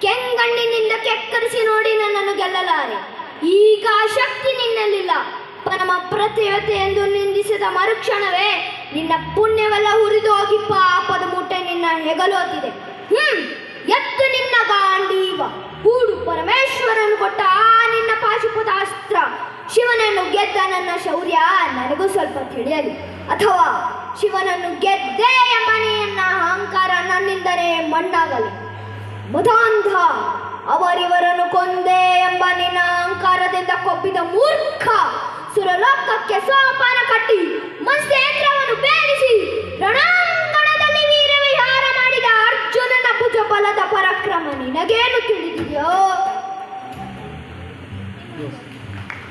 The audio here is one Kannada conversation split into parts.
ಕೆಂಗಣ್ಣಿನಿಂದ ಕೆಕ್ಕರಿಸಿ ನೋಡಿ ನನ್ನನ್ನು ಗೆಲ್ಲಲಾರೆ. ಈಗ ಶಕ್ತಿ ನಿನ್ನಲ್ಲಿಲ್ಲ ಪರಮ ಪ್ರತಿಯತೆ ಎಂದು ನಿಂದಿಸಿದ ಮರುಕ್ಷಣವೇ ನಿನ್ನ ಪುಣ್ಯವೆಲ್ಲ ಹುರಿದು ಹೋಗಿ ಪಾಪದ ಮೂಟೆ ನಿನ್ನ ಹೆಗಲೋತಿದೆ. ಹ್ಮ್, ಎತ್ತು ನಿನ್ನ ಗಾಂಡೀವ. ಕೂಡು ಪರಮೇಶ್ವರನು ಕೊಟ್ಟ ಆ ನಿನ್ನ ಪಾಶುಪತಾಸ್ತ್ರ. ಶಿವನನ್ನು ಗೆದ್ದ ನನ್ನ ಶೌರ್ಯ ನನಗೂ ಸ್ವಲ್ಪ ತಿಳಿಯಲಿ. ಅಥವಾ ಶಿವನನ್ನು ಗೆದ್ದೆ ಎಂಬ ಅಹಂಕಾರ ನನ್ನಿಂದಲೇ ಮಣ್ಣಾಗಲಿ. ಮದಾಂಧ ಅವರಿವರನ್ನು ಕೊಂದೆ ಎಂಬ ನಿನ್ನ ಅಹಂಕಾರದಿಂದ ಕೊಬ್ಬಿದ ಮೂರ್ಖ ಸುರಲೋಕಕ್ಕೆ ಸೋಪಾನ ಕಟ್ಟಿ ಮಸ್ತೇಂದ್ರವನ್ನು ಬೇರಿಸಿ ರಣಾಂಗಣದಲ್ಲಿ ವೀರವಿಹಾರ ಮಾಡಿದ ಅರ್ಜುನನ ಭುಜ ಬಲದ ಪರಾಕ್ರಮ ನಿನಗೇನು ತಿಳಿದಿದೆಯೋ?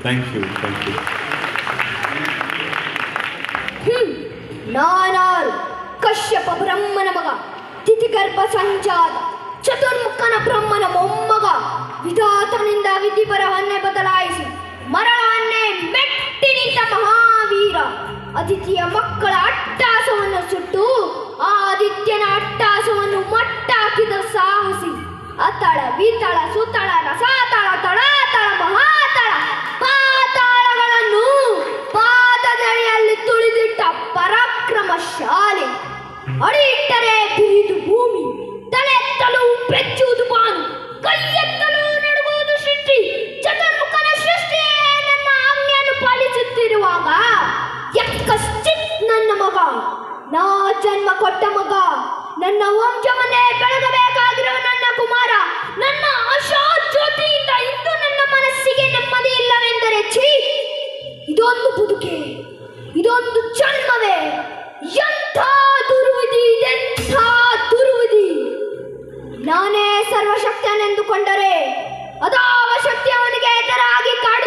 ಥ್ಯಾಂಕ್ ಯು ಥ್ಯಾಂಕ್ ಯು ನಾನಾರು ಕಶ್ಯಪ ಬ್ರಹ್ಮನ ಮಗ ತಿಥಿಗರ್ಭ ಸಂಜಾತ ಚತುರ್ಮುಖನ ಬ್ರಹ್ಮನ ಮೊಮ್ಮಗ ವಿಧಾತನಿಂದ ವಿಧಿಪರವನ್ನೇ ಬದಲಾಯಿಸಿ ಮರಣವನ್ನೇ ಮೆಟ್ಟಿ ನಿಂತ ಮಹಾವೀರ ಅತಿಥಿಯ ಮಕ್ಕಳ ಅಟ್ಟಾಸವನ್ನು ಸುಟ್ಟು ಆದಿತ್ಯನ ಅಟ್ಟಾಸವನ್ನು ಮಟ್ಟಾಕಿದ ಸಾಹಸಿ. ಅತಳ ವಿತಳ ಸುತಳ ರಸಾತಳ ತಳಾತಳ ಮಹಾತಳ ಪಾತಾಳಗಳನ್ನು ಪಾದದಡಿಯಲ್ಲಿ ತುಳಿದಿಟ್ಟ ಪರಾಕ್ರಮ ಶಾಲೆ ಅಡಿಯಿಟ್ಟರೆ ಬಿರಿದು ಭೂಮಿ. ತಲೆತ್ತಲು ಬೆಚ್ಚುವುದು ಬಾನು ಕೈಯೆತ್ತಲು ನಡುವುದು ಸೃಷ್ಟಿ. ಚತುರ್ಮುಖನ ಸೃಷ್ಟಿ ನನ್ನ ಆಜ್ಞೆಯನ್ನು ಪಾಲಿಸುತ್ತಿರುವಾಗ ಯಕ್ಕಶ್ಚಿತ್ ನನ್ನ ಮಗ. ನಾ ಜನ್ಮ ಕೊಟ್ಟ ಮಗ. ನನ್ನ ವಂಶವನ್ನೇ ಬೆಳಗಬೇಕಾಗಿರುವ ನನ್ನ ಕುಮಾರ. ನನ್ನ ಆಶಾ ಜ್ಯೋತಿಯಿಂದ ಇಂದು ನನ್ನ ಮನಸ್ಸಿಗೆ ನೆಮ್ಮದಿ ಇಲ್ಲವೆಂದರೆ ಛೀ! ಇದೊಂದು ಬದುಕೆ. ಇದೊಂದು ಜನ್ಮವೇ. ಎಂಥ ದುರ್ವಿಧಿ ನಾನೇ ಸರ್ವಶಕ್ತನೆಂದುಕೊಂಡರೆ ಅದಾವ ಶಕ್ತಿ ಅವನಿಗೆ ಎದುರಾಗಿ ಅದಾವ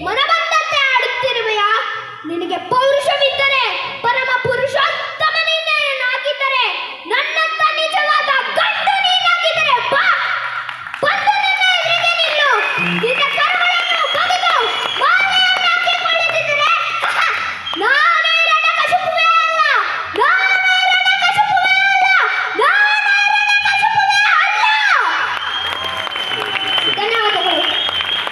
¡Mara!